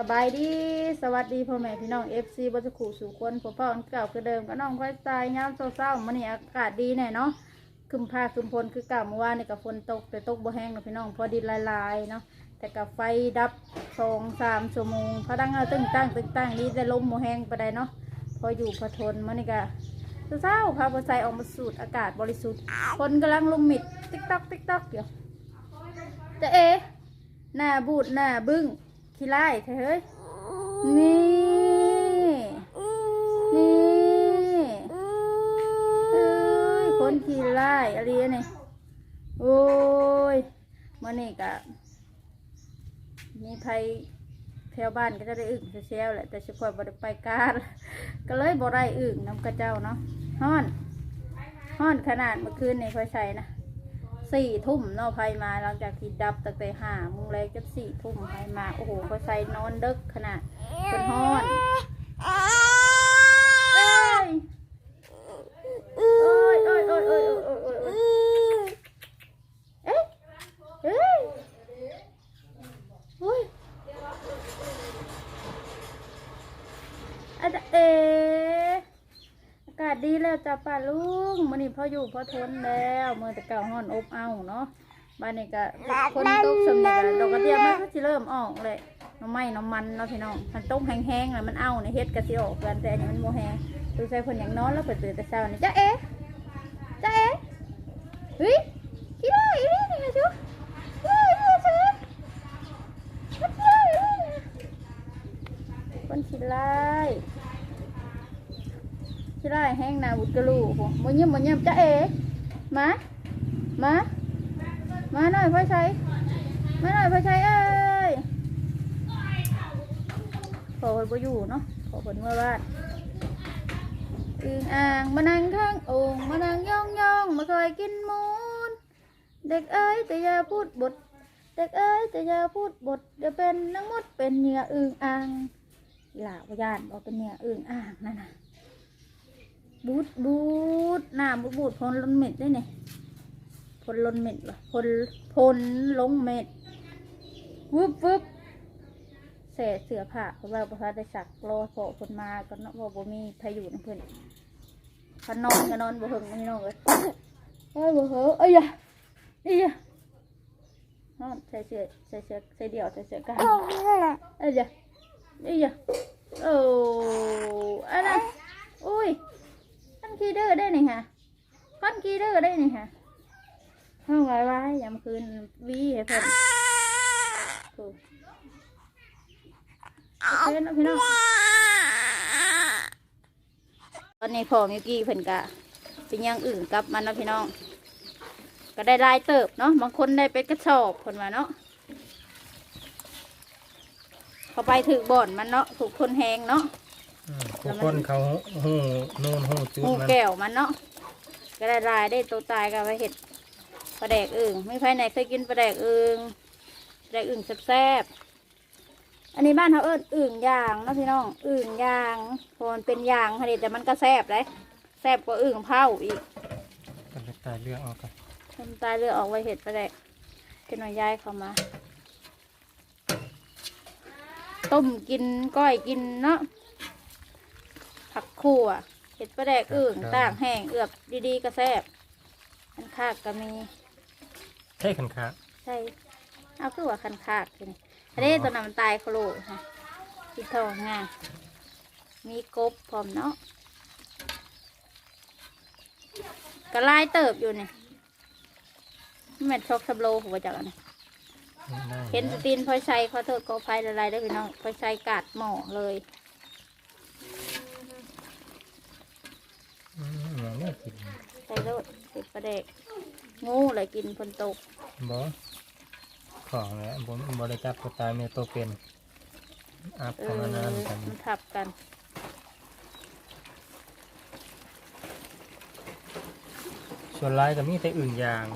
สบายดีสวัสดีพ่อแม่พี่น้องเอฟซีบัจขู่สู่คนผมพ่ออันเก่าคือเดิมก็น้องค่อยตายยามเศร้าๆมันนี่อากาศดีแน่เนาะคึมพาคึมพลคือเก่าเมื่อวานนี่กับฝนตกแต่ตกบ่แห้งเนาะพี่น้องพอดินลายๆเนาะแต่กับไฟดับสองสามชั่วโมงพะดังเอาตึ้งตั้งตึ้งตั้งนี่ได้ลมบ่แห้งไปได้เนาะพออยู่พอทนมันนี่ก็เศร้าพาบใส่ออกมาสูดอากาศบริสุทธิ์คนกำลังลงมิดติ๊กต๊อกติ๊กต๊อกอยู่จะเอหน้าบูดหน้าบึ้ง ขี้ไล่เฮ้ย นี่ นี่เอ้ยคนขี้ไล่อะไรเนี่ยโอ้ยมื่อนี่กะมีภัยแถวบ้านก็จะได้อึ่งเซลแหละแต่เฉพาะบริไปการก็เลยบ่ได้อึ่งน้ำกระเจ้าเนาะฮ้อนฮ้อนขนาดเมื่อคืนนี่ค่อยใส่นะ สี่ทุ่มเนอกภัยมาหลังจากที่ดับตั้งแต่ห้าโมุงแรกจนสี่ทุ่มภัยมาโอ้โหก็ใส่นอนดึกขนาดคนห้อนเอ้ยโอ้ยโอ้ยโอ้ยโอ้ยโอ้ยโอ้ยโอ้ยเอ๊ะเอ้ยโอ้ยอะเอ๊ะากาศดีแล้วจ้าป้าลุงมันนี่พออยู่พอทนแล้วเมื่อแต่เก่าห้อนอบเอาเนาะบ้านนี้ก็คนตกสำเนียดอกกระเทียมมันก็สิเริ่มออกเลยน้ำไม้น้ำมันเนาะพี่น้องมันต้มแห้งๆแล้วมันเอาในเฮ็ดกระสิออกกันแต่อันนี้มันโมแห้งดูใส่คนอย่างน้อนแล้วเปิดตื่นแต่เช้านี่จ้าเอ๊จ้าเอ๊เฮ้ยกี่ได้อีนี่นี่ไงชูเฮ้นี่คนขี้ไล่ ชิได้แห้งหนาบุดกระลูกโมันเยี่ยมมันเยี่ยมจ้าเอ๋มามามาหน่อยพ่อใชัยมาหน่อยพ่อใชัยเอ้ยขอคนไปอยู่เนาะขอคนเมื่อบ้านอึงอ่างมานั่งข้างโอ่งมานั่งย่องย่องมาคอยกินมูนเด็กเอ้ยแต่อย่าพูดบทเด็กเอ้ยแต่อย่าพูดบทเดี๋ยวเป็นนังมดเป็นเหยื่ออึงอ่างหล่าพยานบอกเป็นเหยื่ออึงอ่างนั่นน่ะ บูดบูดหน้าบูดบูดพลลนเม็ดได้เนี่ยพลลนเม็ดวะพลพลลงเม็ดวึบวึบเสเสือผ้าเพราะว่าประพาได้สักรอพอคนมาก็นาะว่าบ่มีใครอยู่ในเพื่อนพันนอนก็นอนบ่เฮิงไม่นอนเลยเอ้ยบ่เฮงเอ้ยยะเอ้ยนอนใส่เสื้อใส่เสื้อใส่เดี่ยวใส่เสื้อกันเอ้ยยะเอ้ยยะโอ้อันนั้นอุ้ย ขั้นคีเดอร์ได้นี่ฮะขั้นคีเดอร์ได้นี่ฮะห้องไว้ไว้ยามคืนวีให้เพิ่นโอ้โอเคเนาะพี่น้องตอนนี้พ่อมิวกี้เพิ่นกะเป็นยังอื่นกลับมันนะพี่น้อง ก็ได้รายเติบเนาะบางคนได้เป็นกระสอบคนมาเนาะเขาไปถึกบ่อนมันเนาะถูกคนแหงเนาะ อืมทุกคนเขาหูนูนหูจุดหูมันแก้วมันเนาะก็ได้รายได้ตัวตายกันไปเห็ดปลาแดกอึ่งไม่ใครไหนเคยกินปลาแดกอึ่งปลาแดกอึ่งแซ่บๆอันนี้บ้านเขาเอิ้นอึ่งย่างเนาะพี่น้องอึ่งย่างเพราะมันเป็นย่างค่ะเด็แต่มันก็แซ่บเลยแซ่บกว่าอึ่งเผาอีกกันเลยตายเรื่องออกกันทำตายเลือดออกไว้เห็ดปลาแดกเป็นหน่อยย้ายเข้ามาต้มกินก้อยกินเนาะผัก คั่วเห็ดปลาแดกอึ่งต่างแห้งเอือบดีๆก็แซ่บอันคากก็มีใช่ขันขาใช่เอาคือว่าคันคากทีนี่อันนี้ตัวนั้นมันตายโคโลค่ะที่ทองงามีกบพร้อมเนาะก็ลายเติบอยู่นี่แม่นชอกสับโลหัวจักอันนี้ได้เห็นสตีนพลอยใส่ขอโทษขออภัยอะไรได้อพี่น้องพลอยใส่กาดหม้อเลย อื มอย่างนี้กินใส่โลดเห็ดประเดกงูเลยกินพนตกบ่ของแหละผมบริจับตัวตายเมโตวเป็นอัพเอของออันนั้นกันมันทับกันส่วนลายก็มีแต่อื่นยาง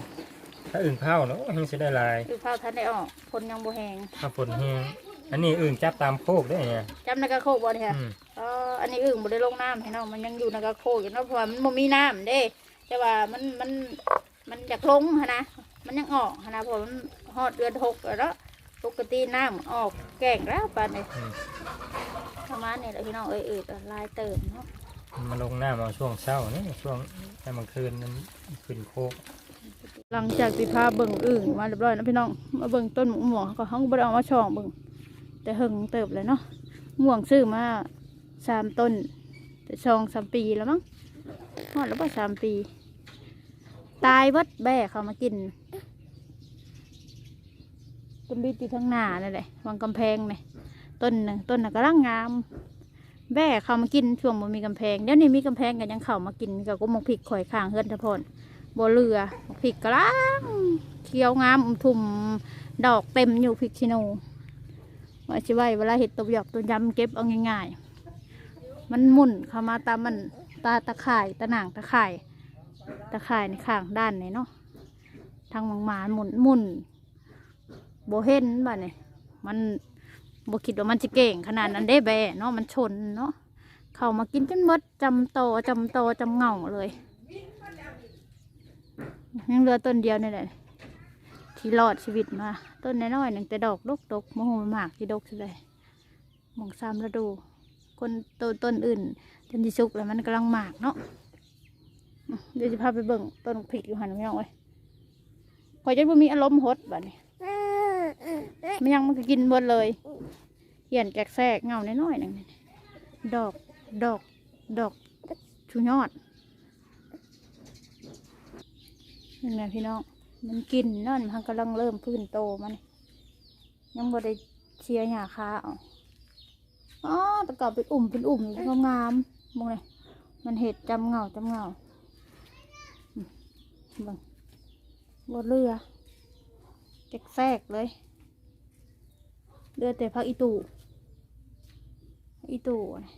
ถ้าอื่นเผาเนาะยังจะได้ลายคือข้าวทันได้ออกพนยังโบแหงถ้าฝนแห้งอันนี้อื่นจับตามโคกได้เนี่ยจำในกระโคกบ่เนี่ยอืม อ๋ออันนี้อึ่งบ่ได้ลงน้ำให้น้องมันยังอยู่ในกระโคกอยู่เนาะเพราะว่ามันบ่มีน้ำเด้ แต่ว่ามันมันมันอยากลงหั้นนะมันยังออกหั้นนะเพราะมันฮอดเดือนหกแล้วเนาะปกติน้ำออกแก่งแล้วปานนี้อืม ประมาณนี้แหละพี่น้องเอ้ยเอ้ยลายเติมเนาะมาลงหน้ามาช่วงเช้านี่ช่วงแต่มันคืนนั้นขึ้นโคกหลังจากที่พาเบิ่งอึ่งมาเรียบร้อยแล้วพี่น้องมาเบิ่งต้นหมม่วงก็ห้องบ่ได้เอามาช่องเบิ่งแต่หึงเติบเลยเนาะม่วงซื้อมา สามต้นแต่ชองสามปีแล้วมั้งฮอดแล้วป่ะสามปี ตายวัดแบ่เขามากินต้นบีตีทั้งหน้านั่นแหละวางกำแพงเนี่ยต้นหนึ่งต้นน่ะกำลังงาม แบ่เขามากินช่วงมันมีกำแพงเดี๋ยวนี้มีกำแพงกันยังเขามากินกับก็มกพริกข่อยข้างเฮือนทะพนบัวเรือมกพริกกระลังเขียวงามอุ่มทุ่มดอกเต็มอยู่พิกชิโนว่าชิไว้เวลาเห็ดตบหยอกตัวยำเก็บเอาง่ายๆ มันมุนเข้ามาตามมันตาตะข่ายตะหนังตะข่ายตะข่ายในข้างด้านนี่เนาะทางมังมาหมุนหมุนโบเห็นบ่เนี่ยมันโบคิดว่ามันจะเก่งขนาดนั้นได้แบะเนาะมันชนเนาะเข้ามากินจนมดจำโตจำโตจำเหงาเลยยังเหลือต้นเดียวนี่แหละที่รอดชีวิตมา ต้นน้อยๆหนึ่งแต่ดอกดกดกมะฮูมากที่ดกเลยหมองซ้ำระดู คนต้นต้นอื่นจนที่สุกแล้วมันกำลังหมากเนาะเดี๋ยวจะพาไปเบิ่งต้นพริกอยู่หันไม่เอาไว้คอยจะบ่มีอารมณ์ฮดแบบนี้มันยังมันก็กินหมดเลยเหี่ยนแกกแทกเงาน้อยๆหนึ่งดอกดอกดอกชูยอดนี่ไงพี่น้อง มันกินนั่นมันกำลังเริ่มพื้นโตมัน ยังบ่ได้เชียร์หญ้าคาเอา อ๋อตะกอบเป็นอุ่มเป็นอุ่มงามๆมองเลยมันเห็ดจำเงาจำเงาบังบนเรือแจกแทกเลยเรือแต่พักอีตูอีตูนี่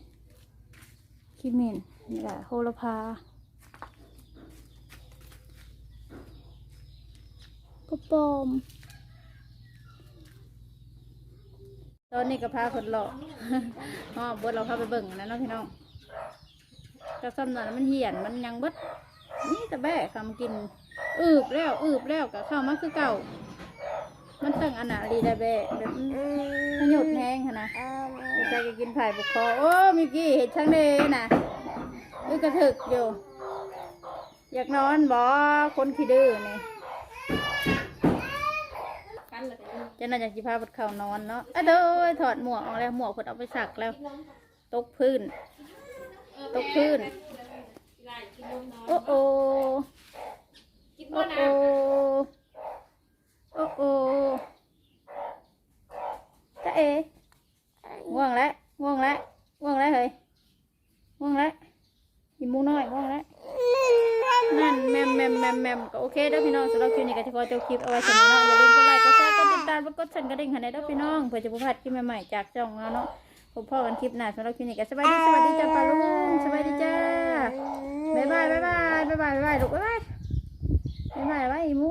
คิเมนนี่แหละโหระพาก็ปอม ตอนนี้ก็พาคนหลอกอ๋อบดเราพาไปเบิ่งนะเนาะพี่น้องแต่สำนักมันเหี่ยนมันยังบดนี่ต่แบ่คำกิน อืบแล้ว อืบแล้วก็เข้ามาคือเก่า มันตั้งอนาลีได้แบ่แบบขยุดแห้งค่ะนะใครก็กินไผ่บุกคอโอ้มิกี้เห็ดช่างเดน่ะอือกระถึกอยู่ อยากนอนบอคนขี้ดื้อนี่ จะน่าจะจิพาบดเข่านอนเนาะอะเด้อถอดหมวกออกแล้วหมวกเพิ่นเอาไปสักแล้ว ตกพื้นตกพื้นโอ้โอโอ้โอโอ้โอตาเอง่วงแล้วง่วงแล้วง่วงแล้วเฮ้ยง่วงแล้วหิมูน้อยง่วงแล้ว นั่นแมมแมมแมมแมมก็โอเคเด้อพี่น้องสำหรับคลิปนี้ก็จะขอจบคลิปเอาไว้สำหรับน้องอย่าลืมกดไลค์กดแชร์ กดติดตามกดสั่นกระดิ่งให้ในเด้อพี่น้องเพื่อจะบ่พลาดคลิปใหม่ๆจากช่องเราเนาะพบพ่อกันคลิปหน้าสำหรับคลิปนี้ก็สบายดีสวัสดีจ้าปลาลุงสบายดีจ้าบ๊ายบายบ๊ายบายบ๊ายบายบ๊ายบายลูกบ๊ายบายบ๊ายบายบ๊ายบายอีหมู